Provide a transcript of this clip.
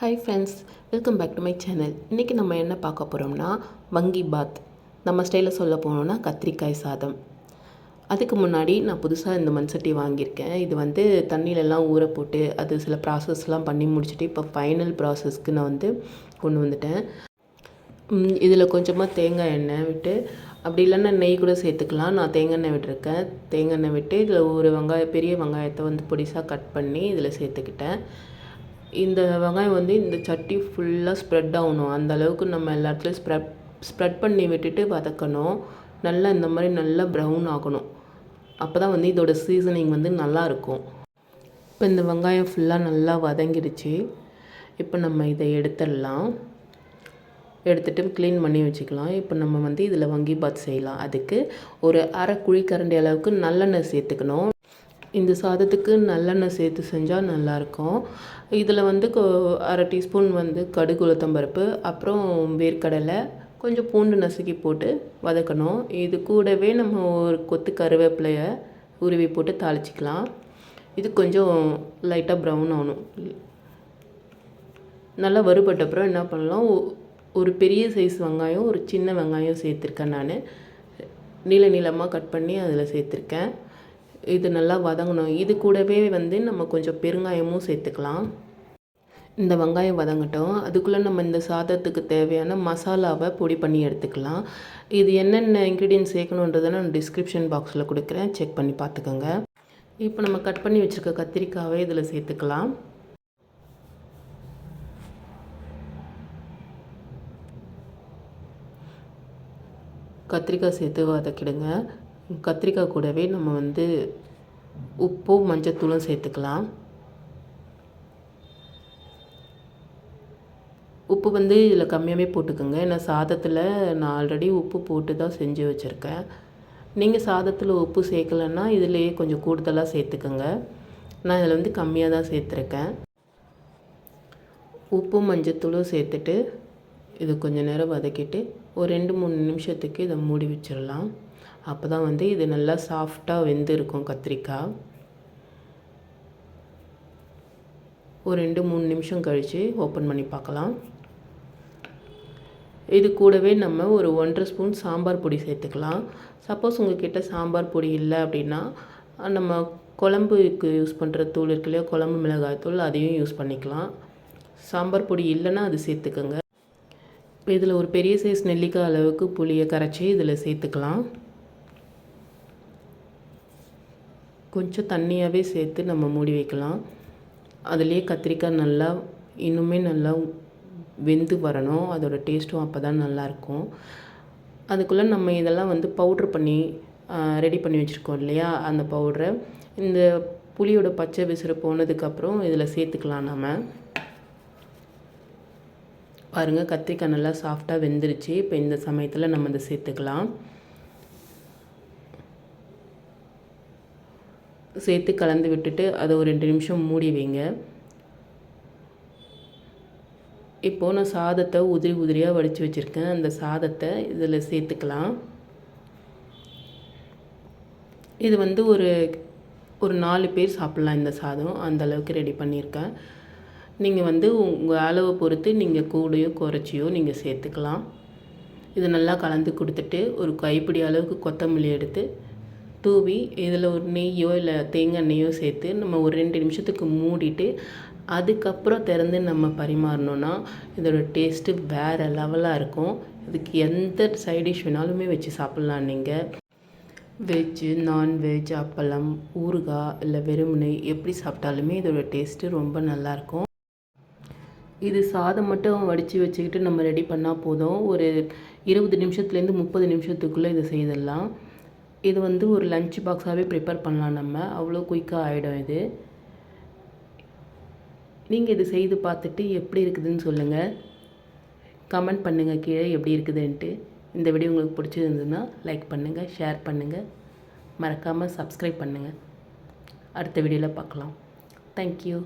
Hi friends welcome back to my channel இன்றைக்கி நம்ம என்ன பார்க்க போகிறோம்னா வங்கி பாத். நம்ம ஸ்டைலில் சொல்ல போனோம்னா கத்திரிக்காய் சாதம். அதுக்கு முன்னாடி நான் புதுசாக இந்த மண் சட்டி வாங்கியிருக்கேன். இது வந்து தண்ணியிலலாம் ஊற போட்டு அது சில ப்ராசஸ்லாம் பண்ணி முடிச்சுட்டு இப்போ ஃபைனல் ப்ராசஸ்க்கு நான் வந்து கொண்டு வந்துட்டேன். இதில் கொஞ்சமாக தேங்காய் எண்ணெய் விட்டு அப்படி இல்லைன்னா நெய் கூட சேர்த்துக்கலாம். நான் தேங்காய் எண்ணெய் விட்டுருக்கேன். தேங்காய் எண்ணெய் விட்டு இதில் ஒரு வெங்காயம் பெரிய வெங்காயத்தை வந்து பொடிசாக கட் பண்ணி இதில் சேர்த்துக்கிட்டேன். இந்த வெங்காயம் வந்து இந்த சட்டி ஃபுல்லாக ஸ்ப்ரெட் ஆகணும். அந்த அளவுக்கு நம்ம எல்லா இடத்துலையும் ஸ்ப்ரெட் ஸ்ப்ரெட் பண்ணி விட்டுட்டு வதக்கணும். நல்லா இந்த மாதிரி நல்லா ப்ரௌன் ஆகணும். அப்போ தான் வந்து இதோட சீசனிங் வந்து நல்லாயிருக்கும் இப்போ இந்த வெங்காயம் ஃபுல்லாக நல்லா வதங்கிடுச்சு. இப்போ நம்ம இதை எடுத்துடலாம். எடுத்துகிட்டு க்ளீன் பண்ணி வச்சுக்கலாம். இப்போ நம்ம வந்து இதில் வங்கி பாத் செய்யலாம். அதுக்கு ஒரு அரை குழிக்கரண்டி அளவுக்கு நல்லெண்ணெய் சேர்த்துக்கணும். இந்த சாதத்துக்கு நல்லெண்ணெய் சேர்த்து செஞ்சால் நல்லாயிருக்கும். இதில் வந்து அரை டீஸ்பூன் வந்து கடுகு உளுத்தம்பருப்பு அப்புறம் வேர்க்கடலை கொஞ்சம் பூண்டு நசுக்கி போட்டு வதக்கணும். இது கூடவே நம்ம ஒரு கொத்து கருவேப்பிலையை உருவி போட்டு தாளிச்சிக்கலாம். இது கொஞ்சம் லைட்டாக ப்ரௌன் ஆகணும். நல்லா வறுபட்ட அப்புறம் என்ன பண்ணலாம்? ஒரு பெரிய சைஸ் வெங்காயம் ஒரு சின்ன வெங்காயம் சேர்த்துருக்கேன் நான். நீள நீளமாக கட் பண்ணி அதில் சேர்த்துருக்கேன். இது நல்லா வதங்கணும். இது கூடவே வந்து நம்ம கொஞ்சம் பெருங்காயமும் சேர்த்துக்கலாம். இந்த வெங்காயம் வதங்கட்டும். அதுக்குள்ளே நம்ம இந்த சாதத்துக்கு தேவையான மசாலாவை பொடி பண்ணி எடுத்துக்கலாம். இது என்னென்ன இன்க்ரீடியன்ட் சேர்க்கணுன்றதை நான் டிஸ்கிரிப்ஷன் பாக்ஸில் கொடுக்குறேன். செக் பண்ணி பார்த்துக்கோங்க. இப்போ நம்ம கட் பண்ணி வச்சுருக்க கத்திரிக்காவை இதில் சேர்த்துக்கலாம். கத்திரிக்காய் சேர்த்து வதக்கிடுங்க. கத்திரிக்காய் கூடவே நம்ம வந்து உப்பும் மஞ்சத்தூளும் சேர்த்துக்கலாம். உப்பு வந்து இதில் கம்மியாகவே போட்டுக்கோங்க. ஏன்னா சாதத்தில் நான் ஆல்ரெடி உப்பு போட்டு தான் செஞ்சு வச்சுருக்கேன். நீங்கள் சாதத்தில் உப்பு சேர்க்கலன்னா இதிலையே கொஞ்சம் கூடுதலாக சேர்த்துக்கோங்க. நான் இதில் வந்து கம்மியாக தான் சேர்த்துருக்கேன். உப்பும் மஞ்சத்தூளும் சேர்த்துட்டு இது கொஞ்சம் நேரம் வதக்கிட்டு ஒரு ரெண்டு மூணு நிமிஷத்துக்கு இதை மூடி வச்சிடலாம். அப்போ தான் வந்து இது நல்லா சாஃப்டாக வெந்து இருக்கும் கத்திரிக்காய். ஒரு ரெண்டு மூணு நிமிஷம் கழித்து ஓப்பன் பண்ணி பார்க்கலாம். இது கூடவே நம்ம ஒரு ஒன்றரை ஸ்பூன் சாம்பார் பொடி சேர்த்துக்கலாம். சப்போஸ் உங்கள்கிட்ட சாம்பார் பொடி இல்லை அப்படின்னா நம்ம குழம்புக்கு யூஸ் பண்ணுற தூள் இருக்கு இல்லையா குழம்பு மிளகாய் தூள் அதையும் யூஸ் பண்ணிக்கலாம். சாம்பார் பொடி இல்லைன்னா அது சேர்த்துக்கோங்க. இப்போ இதில் ஒரு பெரிய சைஸ் நெல்லிக்காய் அளவுக்கு புளியை கரைச்சி இதில் சேர்த்துக்கலாம். கொஞ்சம் தண்ணியாகவே சேர்த்து நம்ம மூடி வைக்கலாம். அதுலேயே கத்திரிக்காய் நல்லா இன்னுமே நல்லா வெந்து வரணும். அதோடய டேஸ்ட்டும் அப்போ தான் நல்லாயிருக்கும். அதுக்குள்ளே நம்ம இதெல்லாம் வந்து பவுட்ரு பண்ணி ரெடி பண்ணி வச்சுருக்கோம் இல்லையா? அந்த பவுட்ரை. இந்த புளியோட பச்சை விசிறு போனதுக்கப்புறம் இதில் சேர்த்துக்கலாம் நம்ம பாருங்கள் கத்திரிக்காய் நல்லா சாஃப்டாக வெந்துருச்சு. இப்போ இந்த சமயத்தில் நம்ம இதை சேர்த்துக்கலாம். சேர்த்து கலந்து விட்டுட்டு அதை ஒரு ரெண்டு நிமிஷம் மூடி வைங்க. இப்போது நான் சாதத்தை உதிரி உதிரியாக வடித்து வச்சுருக்கேன். அந்த சாதத்தை இதில் சேர்த்துக்கலாம். இது வந்து ஒரு ஒரு நாலு பேர் சாப்பிட்லாம் இந்த சாதம். அந்த அளவுக்கு ரெடி பண்ணியிருக்கேன். நீங்கள் வந்து உங்கள் அளவை பொறுத்து நீங்கள் கூடையோ குறைச்சியோ நீங்கள் சேர்த்துக்கலாம். இது நல்லா கலந்து கொடுத்துட்டு ஒரு கைப்பிடி அளவுக்கு கொத்தமல்லி எடுத்து தூவி இதில் ஒரு நெய்யோ இல்லை தேங்காய் நெய்யோ சேர்த்து நம்ம ஒரு ரெண்டு நிமிஷத்துக்கு மூடிட்டு அதுக்கப்புறம் திறந்து நம்ம பரிமாறினோன்னா இதோட டேஸ்ட்டு வேறு லெவலாக இருக்கும். இதுக்கு எந்த சைட் டிஷ் வேணாலுமே வச்சு சாப்பிட்லாம் நீங்கள் வெஜ்ஜு நான்வெஜ் அப்பளம் ஊறுகாய் இல்லை வெறுமனை எப்படி சாப்பிட்டாலுமே இதோட டேஸ்ட்டு ரொம்ப நல்லாயிருக்கும் இது சாதம் மட்டும் வடித்து வச்சுக்கிட்டு நம்ம ரெடி பண்ணால் போதும். ஒரு இருபது நிமிஷத்துலேருந்து முப்பது நிமிஷத்துக்குள்ளே இதை செய்திடலாம். இது வந்து ஒரு லஞ்ச் பாக்ஸாகவே ப்ரிப்பேர் பண்ணலாம் நம்ம. அவ்வளோ குயிக்காக ஆகிடும் இது. நீங்கள் இது செய்து பார்த்துட்டு எப்படி இருக்குதுன்னு சொல்லுங்கள் கமெண்ட் பண்ணுங்கள் கீழே எப்படி இருக்குதுன்ட்டு. இந்த வீடியோ உங்களுக்கு பிடிச்சிருந்ததுன்னா லைக் பண்ணுங்கள் ஷேர் பண்ணுங்கள் மறக்காமல் சப்ஸ்கிரைப் பண்ணுங்கள் அடுத்த வீடியோவில் பார்க்கலாம். தேங்க்யூ